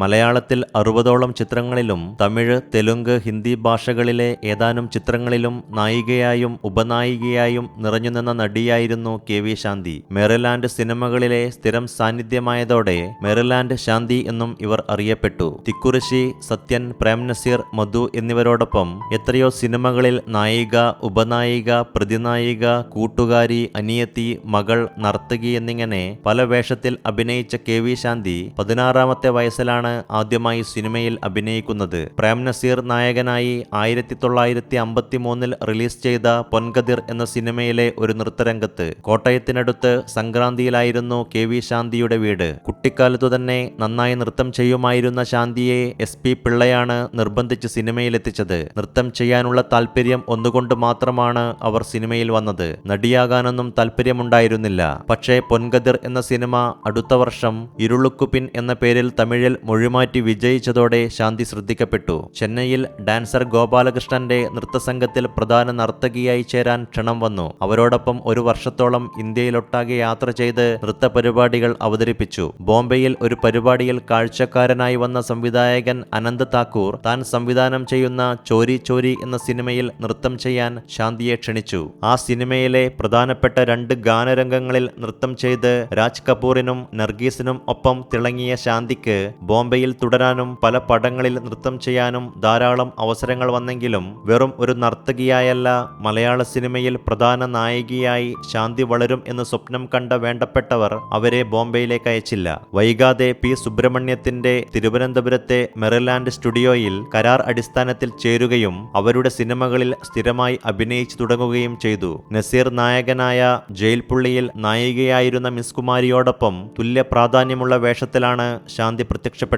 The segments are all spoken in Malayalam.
മലയാളത്തിൽ അറുപതോളം ചിത്രങ്ങളിലും തമിഴ് തെലുങ്ക് ഹിന്ദി ഭാഷകളിലെ ഏതാനും ചിത്രങ്ങളിലും നായികയായും ഉപനായികയായും നിറഞ്ഞുനിന്ന നടിയായിരുന്നു കെ വി ശാന്തി. മെറിലാൻഡ് സിനിമകളിലെ സ്ഥിരം സാന്നിധ്യമായതോടെ മെറിലാൻഡ് ശാന്തി എന്നും ഇവർ അറിയപ്പെട്ടു. തിക്കുറിശി സത്യൻ പ്രേംനസീർ മധു എന്നിവരോടൊപ്പം എത്രയോ സിനിമകളിൽ നായിക ഉപനായിക പ്രതിനായിക കൂട്ടുകാരി അനിയത്തി മകൾ നർത്തകി എന്നിങ്ങനെ പല വേഷത്തിൽ അഭിനയിച്ച കെ വി ശാന്തി പതിനാറാമത്തെ വയസ്സിലാണ് ആദ്യമായി സിനിമയിൽ അഭിനയിക്കുന്നത്. പ്രേം നസീർ നായകനായി ആയിരത്തി തൊള്ളായിരത്തി അമ്പത്തി മൂന്നിൽ റിലീസ് ചെയ്ത പൊൻകതിർ എന്ന സിനിമയിലെ ഒരു നൃത്തരംഗത്ത് കോട്ടയത്തിനടുത്ത് സംക്രാന്തിയിലായിരുന്നു കെ വി ശാന്തിയുടെ വീട്. കുട്ടിക്കാലത്തു തന്നെ നന്നായി നൃത്തം ചെയ്യുമായിരുന്ന ശാന്തിയെ എസ് പി പിള്ളയാണ് നിർബന്ധിച്ച് സിനിമയിലെത്തിച്ചത്. നൃത്തം ചെയ്യാനുള്ള താല്പര്യം ഒന്നുകൊണ്ട് മാത്രമാണ് അവർ സിനിമയിൽ വന്നത്. നടിയാകാനൊന്നും താല്പര്യമുണ്ടായിരുന്നില്ല. പക്ഷേ പൊൻകതിർ എന്ന സിനിമ അടുത്ത വർഷം ഇരുളുക്കുപിൻ എന്ന പേരിൽ തമിഴിൽ മൊഴിമാറ്റി വിജയിച്ചതോടെ ശാന്തി ശ്രദ്ധിക്കപ്പെട്ടു. ചെന്നൈയിൽ ഡാൻസർ ഗോപാലകൃഷ്ണന്റെ നൃത്തസംഘത്തിൽ പ്രധാന നർത്തകിയായി ചേരാൻ ക്ഷണം വന്നു. അവരോടൊപ്പം ഒരു വർഷത്തോളം ഇന്ത്യയിലൊട്ടാകെ യാത്ര ചെയ്ത് നൃത്ത പരിപാടികൾ അവതരിപ്പിച്ചു. ബോംബെയിൽ ഒരു പരിപാടിയിൽ കാഴ്ചക്കാരനായി വന്ന സംവിധായകൻ അനന്ത് താക്കൂർ താൻ സംവിധാനം ചെയ്യുന്ന ചോരി ചോരി എന്ന സിനിമയിൽ നൃത്തം ചെയ്യാൻ ശാന്തിയെ ക്ഷണിച്ചു. ആ സിനിമയിലെ പ്രധാനപ്പെട്ട രണ്ട് ഗാനരംഗങ്ങളിൽ നൃത്തം ചെയ്ത് രാജ് കപൂറിനും നർഗീസിനും ഒപ്പം തിളങ്ങിയ ശാന്തിക്ക് ബോംബെയിൽ തുടരാനും പല പടങ്ങളിൽ നൃത്തം ചെയ്യാനും ധാരാളം അവസരങ്ങൾ വന്നെങ്കിലും വെറും ഒരു നർത്തകിയായല്ല മലയാള സിനിമയിൽ പ്രധാന നായികയായി ശാന്തി വളരും എന്ന് സ്വപ്നം കണ്ട വേണ്ടപ്പെട്ടവർ അവരെ ബോംബെയിലേക്ക് അയച്ചില്ല. വൈകാതെ പി. സുബ്രഹ്മണ്യത്തിന്റെ തിരുവനന്തപുരത്തെ മെറിലാൻഡ് സ്റ്റുഡിയോയിൽ കരാർ അടിസ്ഥാനത്തിൽ ചേരുകയും അവരുടെ സിനിമകളിൽ സ്ഥിരമായി അഭിനയിച്ചു തുടങ്ങുകയും ചെയ്തു. നസീർ നായകനായ ജയിൽ പുള്ളിയിൽ നായികയായിരുന്ന മിസ് കുമാരിയോടൊപ്പം തുല്യ പ്രാധാന്യമുള്ള വേഷത്തിലാണ് ശാന്തി പ്രത്യക്ഷപ്പെട്ടത്.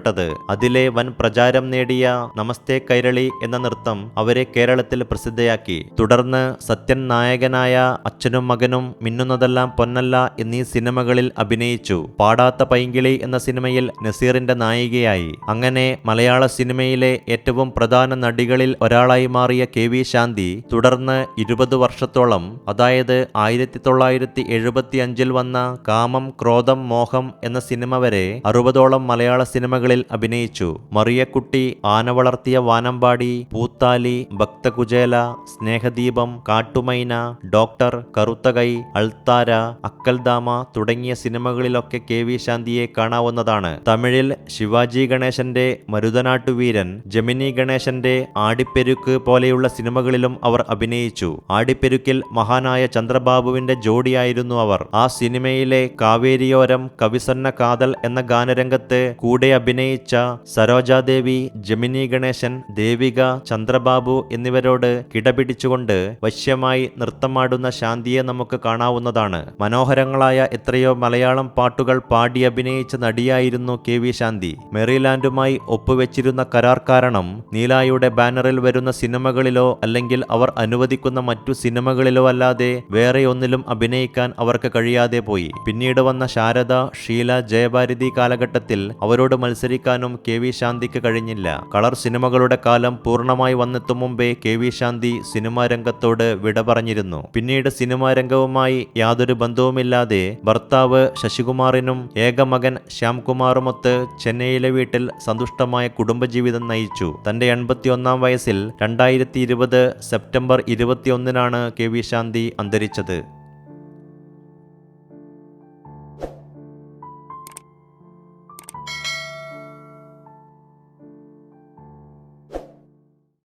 അതിലെ വൻ പ്രചാരം നേടിയ നമസ്തേ കൈരളി എന്ന നൃത്തം അവരെ കേരളത്തിൽ പ്രസിദ്ധയാക്കി. തുടർന്ന് സത്യൻ നായകനായ അച്ഛനും മകനും മിന്നുന്നതെല്ലാം പൊന്നല്ല എന്നീ സിനിമകളിൽ അഭിനയിച്ചു. പാടാത്ത പൈങ്കിളി എന്ന സിനിമയിൽ നസീറിന്റെ നായികയായി. അങ്ങനെ മലയാള സിനിമയിലെ ഏറ്റവും പ്രധാന നടികളിൽ ഒരാളായി മാറിയ കെ വി ശാന്തി തുടർന്ന് ഇരുപത് വർഷത്തോളം അതായത് ആയിരത്തി തൊള്ളായിരത്തി എഴുപത്തി അഞ്ചിൽ വന്ന കാമം ക്രോധം മോഹം എന്ന സിനിമ വരെ അറുപതോളം മലയാള സിനിമകളിൽ അഭിനയിച്ചു. മറിയക്കുട്ടി ആന വളർത്തിയ വാനമ്പാടി പൂത്താലി ഭക്തകുചേല സ്നേഹദീപം കാട്ടുമൈന ഡോക്ടർ കറുത്തകൈ അൾത്താര അക്കൽദാമ തുടങ്ങിയ സിനിമകളിലൊക്കെ കെ വി ശാന്തിയെ കാണാവുന്നതാണ്. തമിഴിൽ ശിവാജി ഗണേശന്റെ മരുതനാട്ടുവീരൻ ജമിനി ഗണേശന്റെ ആടിപ്പെരുക്ക് പോലെയുള്ള സിനിമകളിലും അവർ അഭിനയിച്ചു. ആടിപ്പെരുക്കിൽ മഹാനായ ചന്ദ്രബാബുവിന്റെ ജോഡിയായിരുന്നു അവർ. ആ സിനിമയിലെ കാവേരിയോരം കവിസന്ന കാതൽ എന്ന ഗാനരംഗത്ത് കൂടെ അഭിനയിച്ച സരോജാദേവി ജമിനി ഗണേശൻ ദേവിക ചന്ദ്രബാബു എന്നിവരോട് കിടപിടിച്ചുകൊണ്ട് വശ്യമായി നൃത്തമാടുന്ന ശാന്തിയെ നമുക്ക് കാണാവുന്നതാണ്. മനോഹരങ്ങളായ എത്രയോ മലയാളം പാട്ടുകൾ പാടി അഭിനയിച്ച നടിയായിരുന്നു കെ വി ശാന്തി. മെറിലാൻഡുമായി ഒപ്പുവെച്ചിരുന്ന കരാർ കാരണം നീലായുടെ ബാനറിൽ വരുന്ന സിനിമകളിലോ അല്ലെങ്കിൽ അവർ അനുവദിക്കുന്ന മറ്റു സിനിമകളിലോ അല്ലാതെ വേറെ ഒന്നിലും അഭിനയിക്കാൻ അവർക്ക് കഴിയാതെ പോയി. പിന്നീട് വന്ന ശാരദ ഷീല ജയഭാരതി കാലഘട്ടത്തിൽ അവരോട് മത്സരിക്കാനും കെ വി ശാന്തിക്ക് കഴിഞ്ഞില്ല. കളർ സിനിമകളുടെ കാലം പൂർണമായി വന്നെത്തും മുമ്പേ കെ വി ശാന്തി സിനിമാ രംഗത്തോട് വിട പറഞ്ഞിരുന്നു. പിന്നീട് സിനിമാ രംഗവുമായി യാതൊരു ബന്ധവുമില്ലാതെ ഭർത്താവ് ശശികുമാറിനും ഏക മകൻ ശ്യാംകുമാറുമൊത്ത് ചെന്നൈയിലെ വീട്ടിൽ സന്തുഷ്ടമായ കുടുംബജീവിതം നയിച്ചു. തന്റെ എൺപത്തിയൊന്നാം വയസ്സിൽ രണ്ടായിരത്തി ഇരുപത് സെപ്റ്റംബർ ഇരുപത്തിയൊന്നിനാണ് കെ വി ശാന്തി അന്തരിച്ചത്.